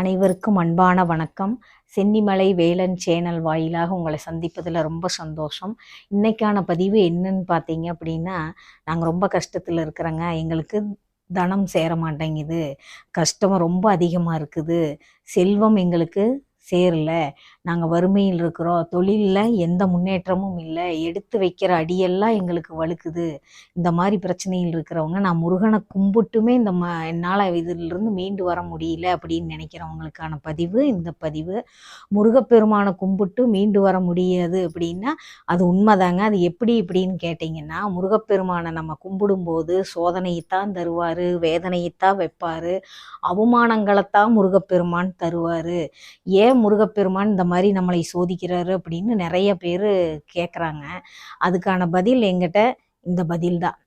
அனைவருக்கும் அன்பான வணக்கம். சென்னிமலை வேலன் சேனல் வாயிலாக உங்களை சந்திப்பதில் ரொம்ப சந்தோஷம். இன்னைக்கான பதிவு என்னன்னு பார்த்தீங்க அப்படின்னா நாங்கள் ரொம்ப கஷ்டத்தில் இருக்கிறோங்க. எங்களுக்கு தனம் சேர மாட்டேங்குது. கஷ்டம் ரொம்ப அதிகமாக இருக்குது. செல்வம் எங்களுக்கு சேரல. நாங்கள் வறுமையில் இருக்கிறோம். தொழிலில் எந்த முன்னேற்றமும் இல்லை. எடுத்து வைக்கிற அடியெல்லாம் எங்களுக்கு வலுக்குது இந்த மாதிரி பிரச்சனையில் இருக்கிறவங்க நான் முருகனை கும்பிட்டுமே இந்த ம என்னால் இதிலிருந்து மீண்டு வர முடியல அப்படின்னு நினைக்கிறவங்களுக்கான பதிவு இந்த பதிவு. முருகப்பெருமானை கும்பிட்டு மீண்டு வர முடியாது அப்படின்னா அது உண்மைதாங்க. அது எப்படி இப்படின்னு கேட்டிங்கன்னா முருகப்பெருமானை நம்ம கும்பிடும்போது சோதனையைத்தான் தருவார் வேதனையைத்தான் வைப்பார். அவமானங்களைத்தான் முருகப்பெருமான் தருவார். ஏன் முருகப்பெருமான் இந்த மாதிரி நம்மளை சோதிக்கிறாரு அப்படின்னு நிறைய பேர் கேட்குறாங்க அதுக்கான பதில் எங்கிட்ட இந்த பதில் தான்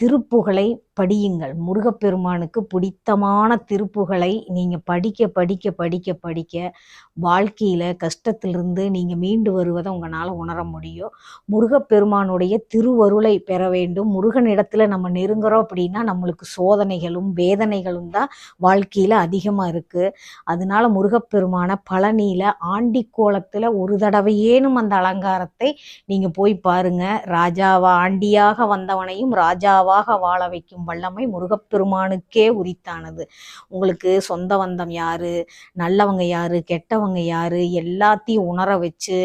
திருப்புகளை படியுங்கள். முருகப்பெருமானுக்கு பிடித்தமான திருப்புகளை நீங்கள் படிக்க படிக்க படிக்க படிக்க வாழ்க்கையில் கஷ்டத்திலிருந்து நீங்கள் மீண்டு வருவதை உங்களால் உணர முடியும். முருகப்பெருமானுடைய திருவருளை பெற வேண்டும். முருகனிடத்தில் நம்ம நெருங்குறோம் அப்படின்னா நம்மளுக்கு சோதனைகளும் வேதனைகளும் தான் வாழ்க்கையில் அதிகமாக இருக்குது அதனால முருகப்பெருமான பழனியில் ஆண்டி கோலத்தில் ஒரு தடவையேனும் அந்த அலங்காரத்தை நீங்கள் போய் பாருங்கள் ராஜாவா ஆண்டியாக வந்தவனையும் ராஜாவாக வாழ வைக்கும் வல்லமை முருகப்பெருமானுக்கே உரித்தானது. உங்களுக்கு சொந்த பந்தம் யாரு? நல்லவங்க யாரு? கெட்டவங்க யாரு? எல்லாத்தையும் உணர வச்சு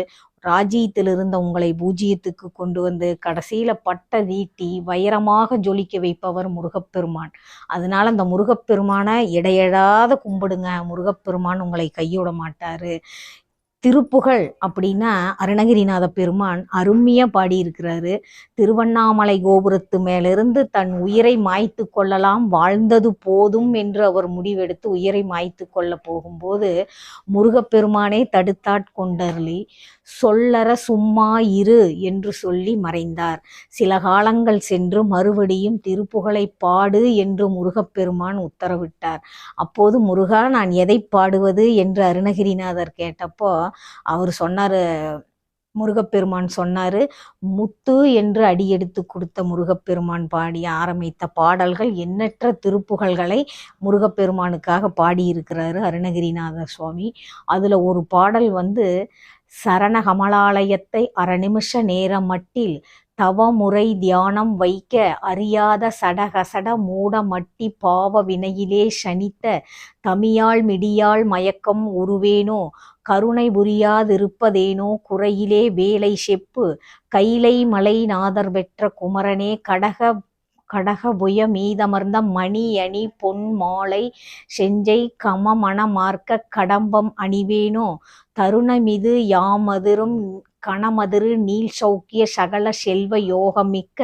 ராஜ்யத்தில் இருந்த உங்களை பூஜ்ஜியத்துக்கு கொண்டு வந்து கடைசியில பட்ட தீட்டி வைரமாக ஜொலிக்க வைப்பவர் முருகப்பெருமான். அதனால அந்த முருகப்பெருமானை இடையிடாத கும்பிடுங்க. முருகப்பெருமான் உங்களை கையோட மாட்டாரு. திருப்புகழ் அப்படின்னா அருணகிரிநாத பெருமான் அருமையா பாடியிருக்கிறாரு. திருவண்ணாமலை கோபுரத்து மேலிருந்து தன் உயிரை மாய்த்து கொள்ளலாம் வாழ்ந்தது போதும் என்று அவர் முடிவெடுத்து உயிரை மாய்த்து கொள்ள போகும்போது முருகப்பெருமானே தடுத்தாட்கொண்டருளி சொல்லற சும்மா இரு என்று சொல்லி மறைந்தார். சில காலங்கள் சென்று மறுபடியும் திருப்புகழை பாடு என்று முருகப்பெருமான் உத்தரவிட்டார். அப்போது முருகா நான் எதை பாடுவது? என்று அருணகிரிநாதர் கேட்டப்போ அவர் சொன்னார் முருகப்பெருமான் சொன்னார் முத்து என்று அடியெடுத்து கொடுத்த முருகப்பெருமான் பாடி ஆரம்பித்த பாடல்கள் எண்ணற்ற திருப்புகழ்களை முருகப்பெருமானுக்காக பாடியிருக்கிறாரு அருணகிரிநாதர் சுவாமி. அதில் ஒரு பாடல் வந்து சரண கமலாலயத்தை அரை நிமிஷ நேரம் மட்டில் தவமுறை தியானம் வைக்க அறியாத சடகசட மூட மட்டி பாவ வினையிலே சனித்த தமியாள் மிடியாள் மயக்கம் உருவேனோ கருணை புரியாதிருப்பதேனோ? குறையிலே வேலை செப்பு. கைலை மலை நாதர் பெற்ற குமரனே கடக கடகபுய மீதமர்ந்த மணி அணி பொன் மாலை செஞ்சை கம மணமார்க்க கடம்பம் அணிவேனோ? தருணமிது யாமதிரும் கணமதிரு நீல் சௌக்கிய சகல செல்வ யோகமிக்க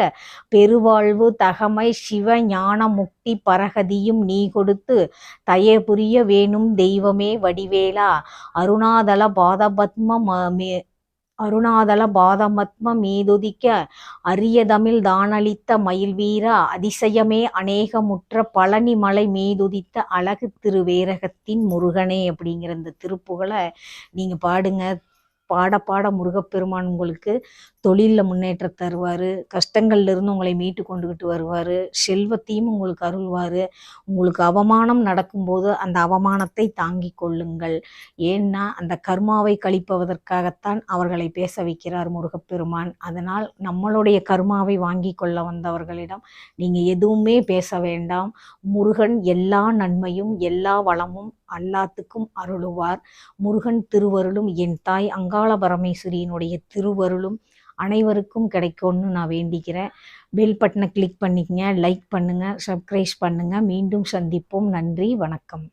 பெருவாழ்வு தகமை சிவ ஞான முக்தி பரகதியும் நீ கொடுத்து தயபுரிய வேணும் தெய்வமே வடிவேலா. அருணாதல பாதபத்ம மே அருணாதல பாதமத்ம மீதுதிக்க அரிய தமிழ் தானளித்த மயில் வீரா. அதிசயமே அநேகமுற்ற பழனி மலை மீதுதித்த அழகு திருவேரகத்தின் முருகனே அப்படிங்கிற இந்த திருப்புகளை நீங்கள் பாடுங்க. பாட பாட முருகப்பெருமான் உங்களுக்கு தொழிலில் முன்னேற்றம் தருவார். கஷ்டங்கள்லேருந்து உங்களை மீட்டு கொண்டுகிட்டு வருவார். செல்வத்தையும் உங்களுக்கு அருள்வார். உங்களுக்கு அவமானம் நடக்கும்போது அந்த அவமானத்தை தாங்கி கொள்ளுங்கள். ஏன்னா அந்த கர்மாவை கழிப்பதற்காகத்தான் அவர்களை பேச வைக்கிறார் முருகப்பெருமான். அதனால் நம்மளுடைய கர்மாவை வாங்கி கொள்ள வந்தவர்களிடம் நீங்கள் எதுவுமே பேச வேண்டாம். முருகன் எல்லா நன்மையும் எல்லா வளமும் அல்லாத்துக்கும் அருளுவார். முருகன் திருவருளும் என் தாய் அங்காள பரமேஸ்வரியினுடைய திருவருளும் அனைவருக்கும் கிடைக்கும்னு நான் வேண்டிக்கிறேன். பெல் பட்டனை கிளிக் பண்ணிக்கங்க லைக் பண்ணுங்கள் சப்ஸ்கிரைப் பண்ணுங்கள் மீண்டும் சந்திப்போம். நன்றி வணக்கம்.